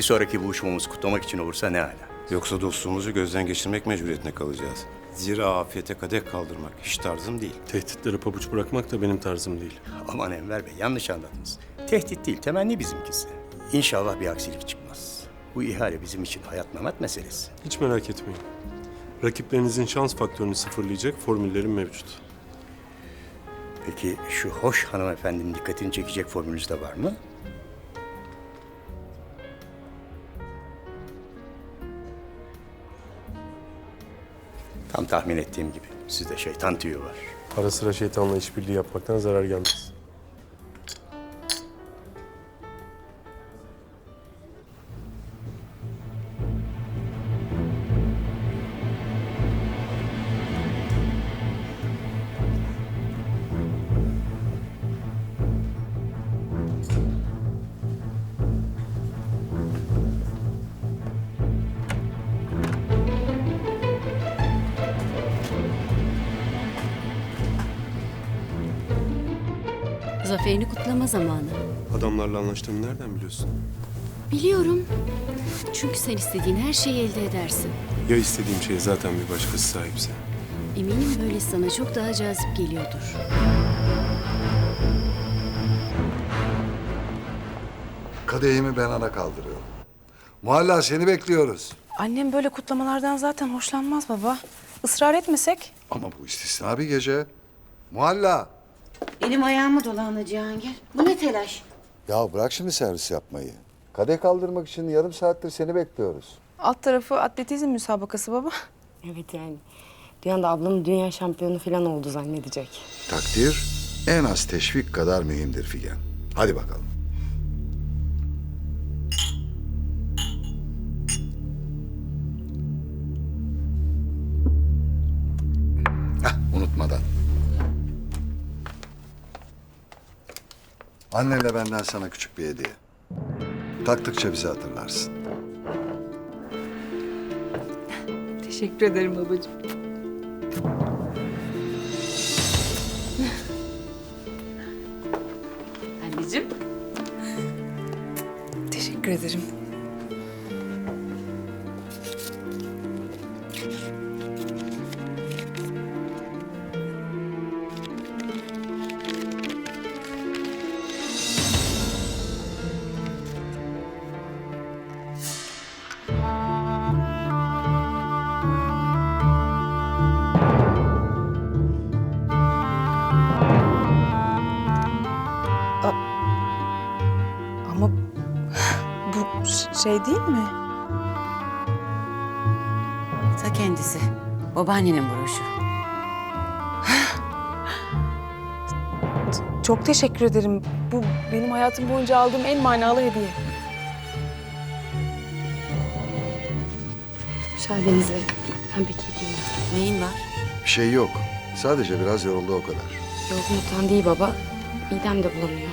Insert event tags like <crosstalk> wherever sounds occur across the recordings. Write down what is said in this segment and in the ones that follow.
Bir sonraki buluşmamız kutlamak için olursa ne ala. Yoksa dostluğumuzu gözden geçirmek mecburiyetine kalacağız. Zira afiyete kadeh kaldırmak hiç tarzım değil. Tehditlere pabuç bırakmak da benim tarzım değil. Aman Enver Bey yanlış anladınız. Tehdit değil, temenni bizimkisi. İnşallah bir aksilik çıkmaz. Bu ihale bizim için hayat memat meselesi. Hiç merak etmeyin. Rakiplerinizin şans faktörünü sıfırlayacak formüllerim mevcut. Peki şu hoş hanımefendinin dikkatini çekecek formülünüz de var mı? Tahmin ettiğim gibi. Sizde şeytan tüyü var. Ara sıra şeytanla işbirliği yapmaktan zarar gelmez. Zaferini kutlama zamanı. Adamlarla anlaştığımı nereden biliyorsun? Biliyorum. Çünkü sen istediğin her şeyi elde edersin. Ya istediğim şey zaten bir başkası sahipse? Eminim böyle sana çok daha cazip geliyordur. Kadehimi ben ana kaldırıyorum. Muhalla seni bekliyoruz. Annem böyle kutlamalardan zaten hoşlanmaz baba. Israr etmesek? Ama bu istisna bir gece. Muhalla. Elim ayağıma dolandı Cihangir. Bu ne telaş? Ya bırak şimdi servis yapmayı. Kadeh kaldırmak için yarım saattir seni bekliyoruz. Alt tarafı atletizm müsabakası baba. <laughs> Evet yani. Duyan da ablam dünya şampiyonu falan oldu zannedecek. Takdir en az teşvik kadar mühimdir Figen. Hadi bakalım. Annenle benden sana küçük bir hediye. Taktıkça bizi hatırlarsın. Teşekkür ederim babacığım. Anneciğim. Teşekkür ederim. Şey değil mi? Ta kendisi. Babaannenin broşu. Çok teşekkür ederim. Bu benim hayatım boyunca aldığım en manalı hediye. Müsaadenizle ben pek iyi değilim. Neyin var? Bir şey yok. Sadece biraz yoruldu o kadar. Yorgunluktan değil baba. Midem de bulanıyor.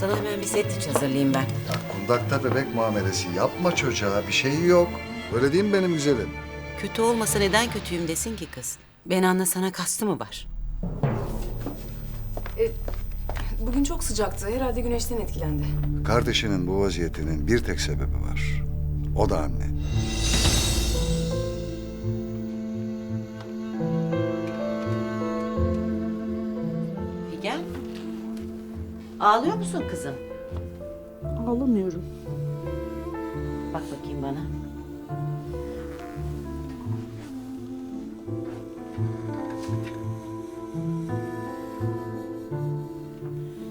Sana hemen bir sandviç hazırlayayım ben. Ya kundakta bebek muamelesi yapma çocuğa. Bir şey yok. Öyle değil mi benim güzelim? Kötü olmasa neden kötüyüm desin ki kız? Ben anla sana kastı mı var? Bugün çok sıcaktı. Herhalde güneşten etkilendi. Kardeşinin bu vaziyetinin bir tek sebebi var. O da anne. Ağlıyor musun kızım? Ağlamıyorum. Bak bakayım bana.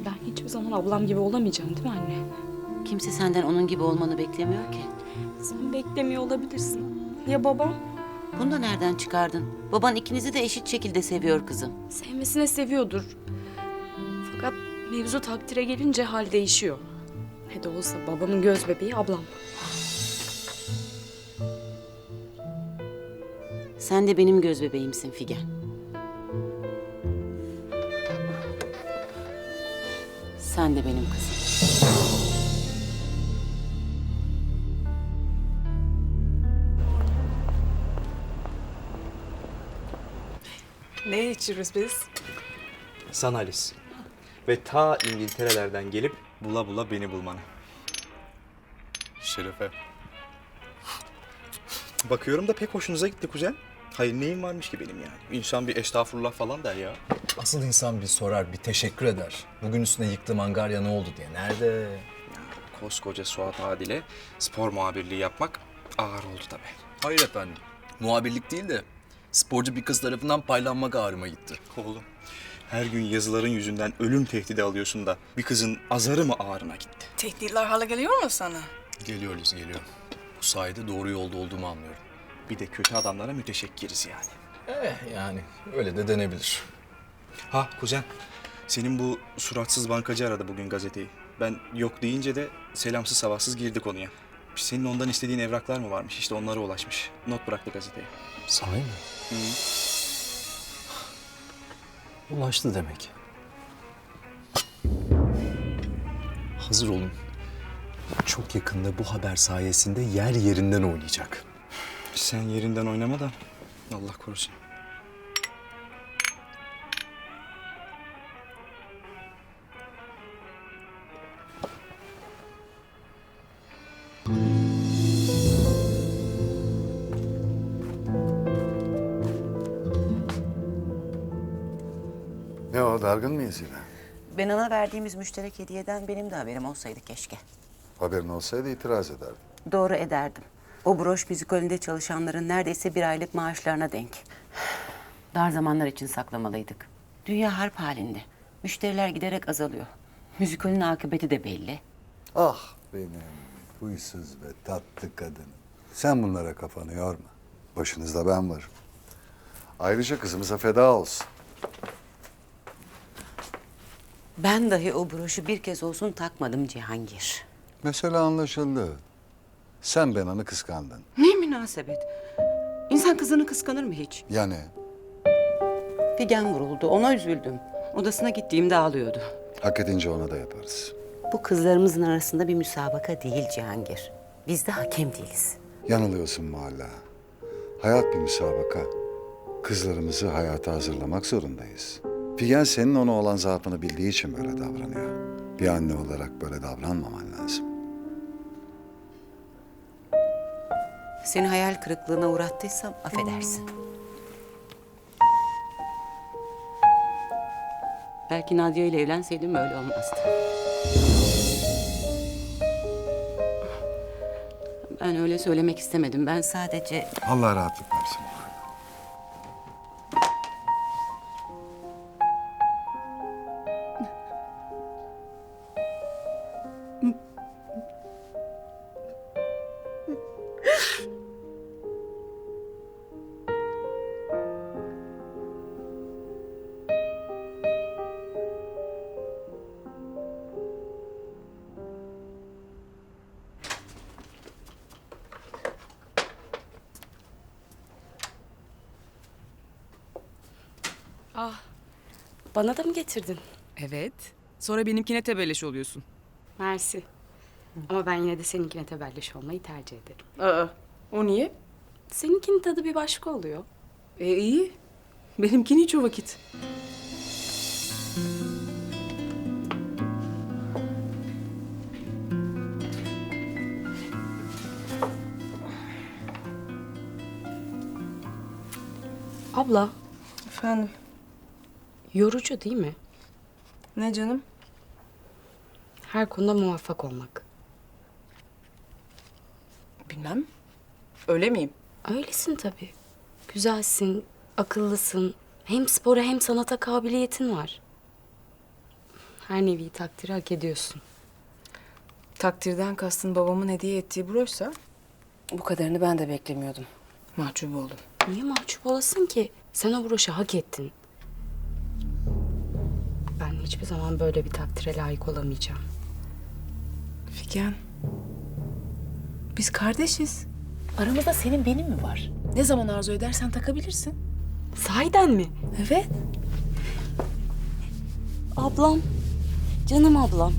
Ben hiçbir zaman ablam gibi olamayacağım değil mi anne? Kimse senden onun gibi olmanı beklemiyor ki. Sen beklemiyor olabilirsin. Ya babam? Bunu da nereden çıkardın? Baban ikinizi de eşit şekilde seviyor kızım. Sevmesine seviyordur. Mevzu takdire gelince hal değişiyor. Ne de olsa babamın göz bebeği ablam. Sen de benim göz bebeğimsin Figen. Sen de benim kızım. Ne içiyoruz biz? Sanalis. Ve ta İngiltere'lerden gelip bula bula beni bulmanı. Şerefe. Bakıyorum da pek hoşunuza gitti kuzen. Hayır neyim varmış ki benim yani? İnsan bir estağfurullah falan der ya. Asıl insan bir sorar, bir teşekkür eder. Bugün üstüne yıktığım angarya ne oldu diye. Nerede? Koskoca Suat Adil'e spor muhabirliği yapmak ağır oldu tabii. Hayır efendim. Muhabirlik değil de sporcu bir kız tarafından paylanmak ağrıma gitti. Oğlum her gün yazıların yüzünden ölüm tehdidi alıyorsun da bir kızın azarı mı ağrına gitti? Tehditler hala geliyor mu sana? Geliyoruz, geliyor. Bu sayede doğru yolda olduğumu anlıyorum. Bir de kötü adamlara müteşekkiriz yani. Eh yani öyle de denebilir. Ha kuzen, senin bu suratsız bankacı aradı bugün gazeteyi. Ben yok deyince de selamsız sabahsız girdi konuya. Senin ondan istediğin evraklar mı varmış? İşte onlara ulaşmış. Not bıraktı gazeteye. Sahi mi? Ulaştı demek. Hazır olun. Çok yakında bu haber sayesinde yer yerinden oynayacak. Sen yerinden oynama da Allah korusun. Dargın mıyız yine? Ben ona verdiğimiz müşterek hediyeden benim de haberim olsaydı keşke. Haberin olsaydı itiraz ederdim. Doğru ederdim. O broş müzikolünde çalışanların neredeyse bir aylık maaşlarına denk. Dar zamanlar için saklamalıydık. Dünya harp halinde. Müşteriler giderek azalıyor. Müzikolün akıbeti de belli. Ah benim huysuz ve tatlı kadınım. Sen bunlara kafanı yorma. Başınızda ben varım. Ayrıca kızımıza feda olsun. Ben dahi o broşu bir kez olsun takmadım Cihangir. Mesele anlaşıldı. Sen Benan'ı kıskandın. Ne münasebet. İnsan kızını kıskanır mı hiç? Yani Figen vuruldu, ona üzüldüm. Odasına gittiğimde ağlıyordu. hak edince ona da yaparız. Bu kızlarımızın arasında bir müsabaka değil Cihangir. Biz de hakem değiliz. Yanılıyorsun Muhalla. Hayat bir müsabaka. Kızlarımızı hayata hazırlamak zorundayız. Figen senin ona olan zaafını bildiği için böyle davranıyor. Bir anne olarak böyle davranmaman lazım. Seni hayal kırıklığına uğrattıysam affedersin. Belki Nadia ile evlenseydim böyle olmazdı. Ben öyle söylemek istemedim. Ben sadece Allah rahatlık versin. Bana da mı getirdin? Evet. Sonra benimkine tebelleş oluyorsun. Mersi. Ama ben yine de seninkine tebelleş olmayı tercih ederim. Aa, o niye? Seninkinin tadı bir başka oluyor. E iyi. Benimkini hiç o vakit. Abla, Efendim, yorucu değil mi? ne canım? Her konuda muvaffak olmak. Bilmem. Öyle miyim? Öylesin tabii. Güzelsin, akıllısın. Hem spora hem sanata kabiliyetin var. Her nevi takdiri hak ediyorsun. Takdirden kastın babamın hediye ettiği broşsa bu kadarını ben de beklemiyordum. Mahcup oldum. Niye mahcup olasın ki? Sen o broşu hak ettin. Hiçbir zaman böyle bir takdire layık olamayacağım. Figen, biz kardeşiz. Aramızda senin benim mi var? Ne zaman arzu edersen takabilirsin. Sahiden mi? Evet. Ablam. Canım ablam.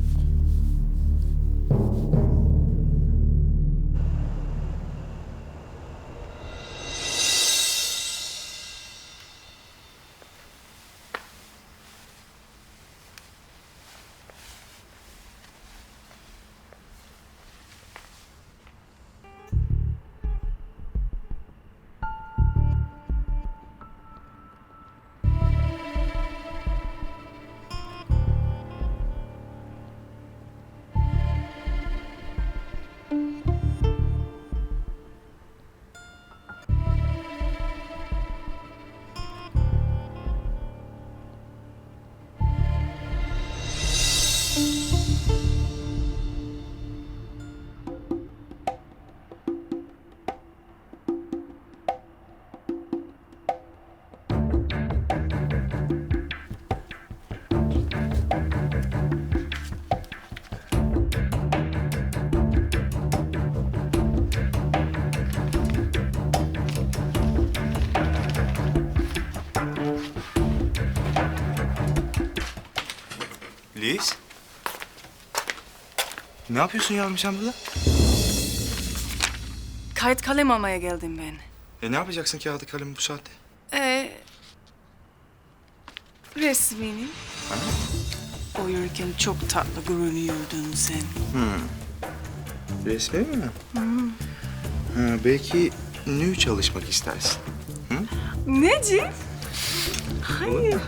Ne yapıyorsun yavrum sen burada? Kayıt kalem almaya geldim ben. E ne yapacaksın kağıdı kalemi bu saatte? Ee, resmini. Uyurken çok tatlı görünüyordun sen. Resmi mi? Ha, belki nü çalışmak istersin. Necip? Hayır.